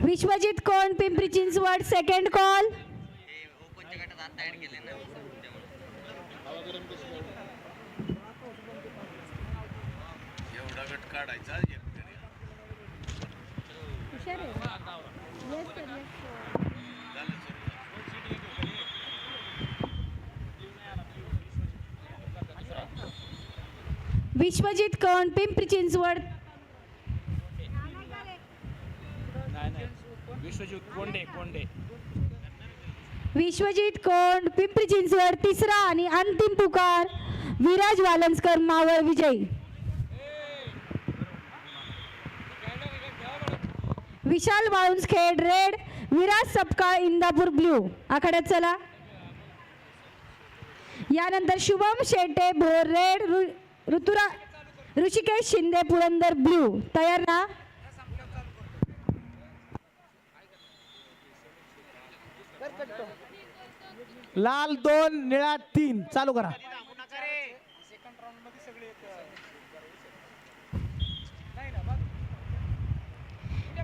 विश्वजित कोण Pimpri Chinchwad second call एवढा गट काढायचा एक तरी. झालं सुरू. विश्वजित कोण पिंपरी चिंचवड विश्वजित कोंडे कोंडे. विश्वजित कोंड पिंपरी चिंचवड तिसरा आणि अंतिम पुकार विराज वालंसकर मावळ विजयी. Vishal Walunjkhed red Viraj Sapkal Indapur blue. आखाड्यात चला. यानंतर शुभम शेटे भोर रेड ऋतुरा ऋषिकेश शिंदे पुरंदर ब्ल्यू. तयार ना? लाल दोन निळा तीन. चालू करा.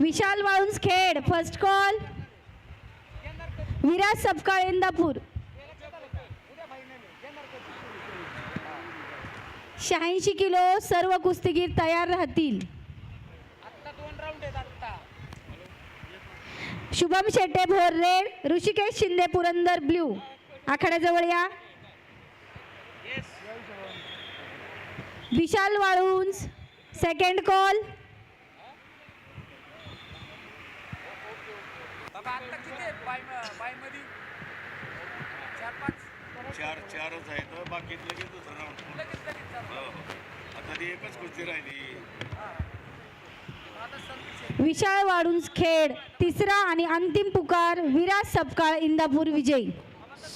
Vishal Walunjkhed first call Viraj Sapkal Indapur. शहाऐंशी किलो सर्व कुस्तीगीर तयार राहतील. शुभम शेट्टे भोर रेड ऋषिकेश शिंदे पुरंदर ब्ल्यू आखाड्याजवळ या. विशाल वाळुंज सेकंड कॉल चार पाच? चार चारच आहेत बाकी लगेच दुसरा राऊंड. हो हो. आता ती एकच कुस्ती राहिली. विशाळ वाळुंज खेड तिसरा आणि अंतिम पुकार विराज सपकाळ इंदापूर विजयी.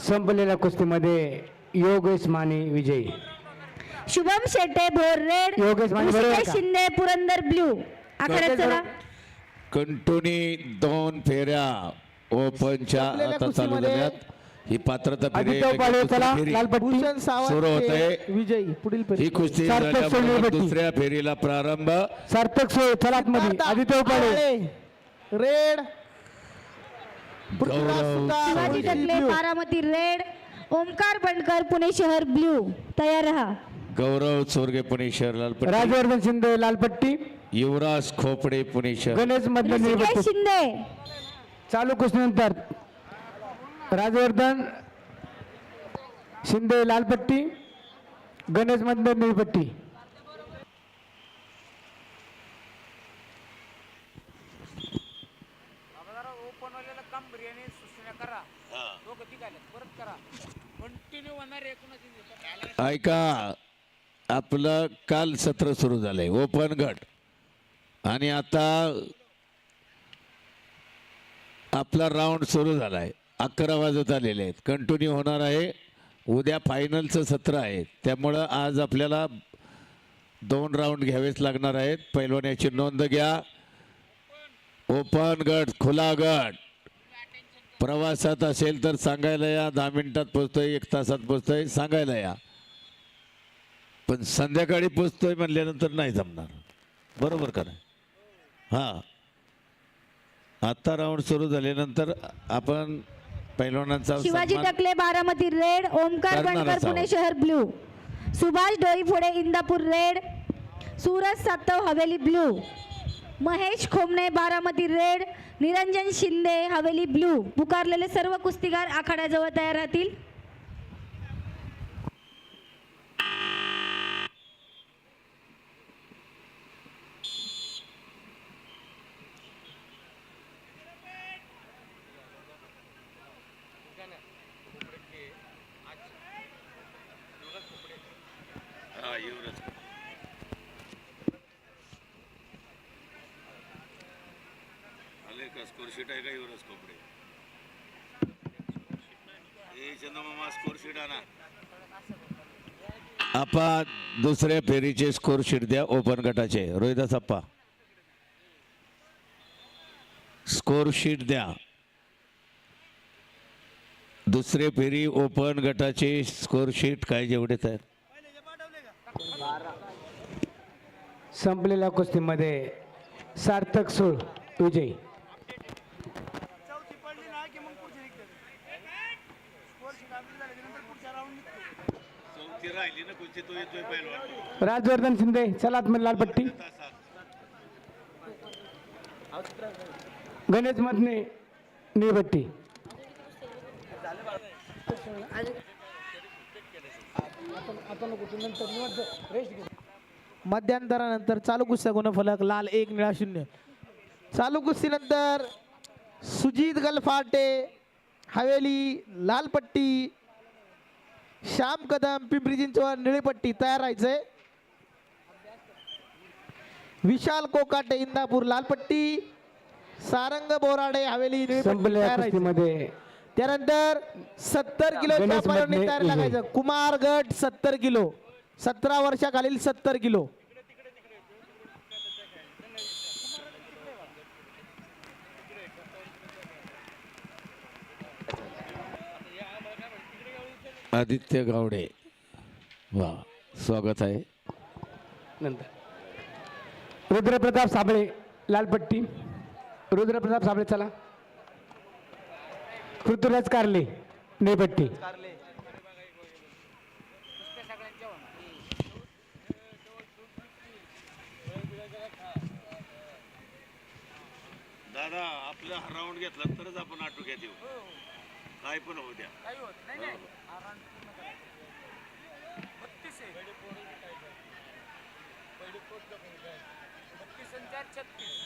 संपलेल्या कुस्तीमध्ये योगेश माने विजयी. शुभम शेट्टे भोर रेड योगेश माने बरोबर ऋषिकेश का? शिंदे पुरंदर ब्ल्यू आखाड्यात चला. कंटोनी दोन फेऱ्या. ओपनच्या संपलेल्या आता चालू कुस्तीमध्ये झाल्यात. ही पात्रता फेरी आदित्य पाळे दुसरी चला फेरी. लालपट्टी. भूषण सुरू होत. आहे. सावंत विजयी पुढील ही. कुस्ती सार्थक. दुसऱ्या फेरीला प्रारंभ. सार्थक सोय चलात मध्ये आदित्य आळे. रेड. पृथ्वीराज गौरव सुतार, शिवाजी विजयी टकले ब्ल्यू. बारामती रेड. ओमकार बंडकर पुणे शहर ब्ल्यू. तयार राहा. गौरव चोरगे पुणे शहर लालपट्टी. राजवर्धन शिंदे लालपट्टी. युवराज खोपडे पुणे शहर. गणेश मधले ऋषिकेश निळपट्टी. शिंदे. चालू कुस्तीनंतर. राजवर्धन शिंदे लालपट्टी गणेश मधले निळपट्टी. ऐका आपलं काल सत्र सुरू झालंय ओपन गट. आणि आता आपला राऊंड सुरू झालाय. अकरा वाजत आलेले आहेत. कंटिन्यू होणार आहे. उद्या फायनलचं सत्र आहे. त्यामुळं आज आपल्याला दोन राऊंड घ्यावेच लागणार आहेत. पैलवान्याची नोंद घ्या. ओपन गट खुला गट. प्रवासात असेल तर सांगायला या. दहा मिनिटात पोचतोय एक तासात पोचतोय सांगायला या. पण संध्याकाळी पोचतोय म्हणल्यानंतर नाही जमणार. बरोबर का नाही? हां. आत्ता राऊंड सुरू झाल्यानंतर आपण पैलवानांचा शिवाजी सन्मान- टकले बारामती रेड ओमकार करणारच आहोत. पुणे शहर blue Subhash Doiphode Indapur red Suraj Satav Haveli blue Mahesh Khomane Baramati red Niranjan Shinde Haveli blue पुकारलेले सर्व कुस्तीगार आखाड्याजवळ तयार राहतील. आले का स्कोर शीट आहे का युवराज कोपडे ए चंदमामा स्कोर शीट आणा. आपा दुसऱ्या फेरीचे स्कोर शीट द्या ओपन गटाचे. रोहिदास अप्पा स्कोर शीट द्या. दुसरे फेरी ओपन गटाचे स्कोर शीट काय जेवढे तयार संपलेल्या कुस्तीमध्ये सार्थक सूळ विजयी. राजवर्धन शिंदे चला लाल पट्टी. गणेश मतने निळपट्टी मध्यांतरानंतर चालू कुस्त्या गुणफलक लाल एक निळा शून्य. चालू कुस्तीनंतर सुजित गलफाटे हवेली लाल पट्टी श्याम कदम पिंपरी चिंचवड निळी पट्टी तयार राहायचंय. विशाल कोकाटे इंदापूर लाल पट्टी सारंग बोराडे हवेली. कुस्तीमध्ये त्यानंतर सत्तर किलोच्या मधने तयार. लागायचं. कुमार गट सत्तर किलो. सतरा वर्षाखालील सत्तर किलो. आदित्य गावडे. वा स्वागत आहे. नंतर. रुद्रप्रताप साबळे लाल पट्टी रुद्रप्रताप साबळे चला. पृथ्वीराज कारले निळपट्टी दादा आपला राऊंड घेतला तरच आपण आटोक्यात येऊ. काय पण होऊ द्या. काही होत नाही नाही. हा run पूर्ण करा. बत्तीस आहे बत्तीस आणि चार छत्तीस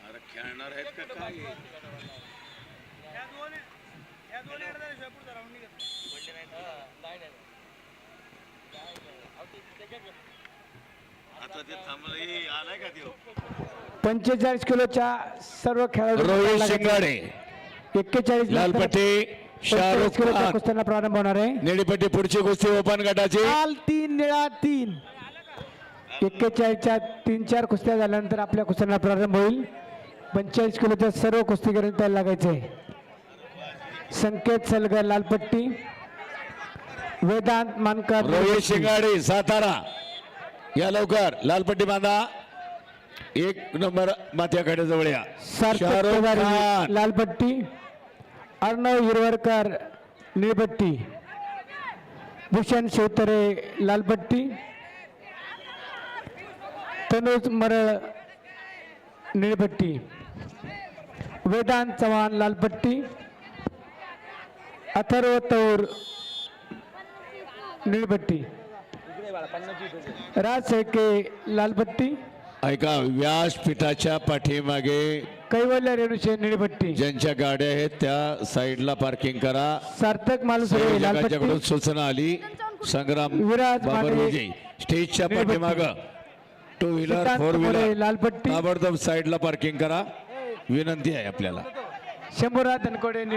अरे खेळणार आहेत का काय आता ते थांबलं आलाय का देव पंचेचाळीस किलोच्या सर्व खेळाडू रोहित शिंगाडे. एक्केचाळीस लालपट्टी शाहरुख किलोच्या खान. कुस्त्यांना प्रारंभ होणार आहे. निळीपट्टी पुढची कुस्ती ओपन गटाची. लाल तीन निळा तीन. एक्केचाळीसच्या तीन चार कुस्त्या झाल्यानंतर आपल्या कुस्त्यांना प्रारंभ होईल. पंचेचाळीस किलोच्या सर्व कुस्तीकरण त्याला लागायचे संकेत सलगर लालपट्टी. वेदांत मानकर. रोहित शिंगाडे सातारा. या लवकर लालपट्टी बांधा. एक नंबर माथ्याकडे जवळ या. शाहरुख खान. लालपट्टी. अर्णव हिरवरकर निळपट्टी. भूषण शिवतरे लालपट्टी. तनुज मरळ निळपट्टी. वेदांत चव्हाण लालपट्टी. अथर्व तौर निळपट्टी राज शेळके लालपट्टी ऐका व्यासपीठाच्या पाठीमागे कैवल्य रेणुशे निळपट्टी ज्यांच्या गाड्या आहेत त्या साईडला पार्किंग करा. सार्थक मालुसरे सूचना आली. संग्राम विराज माने, स्टेजच्या. पाठीमाग. टू व्हीलर फोर मोरे, व्हीलर लालपट्टी ताबडतोब साईडला पार्किंग करा. विनंती आहे आपल्याला. शंभूराज धनकोडे निळपट्टी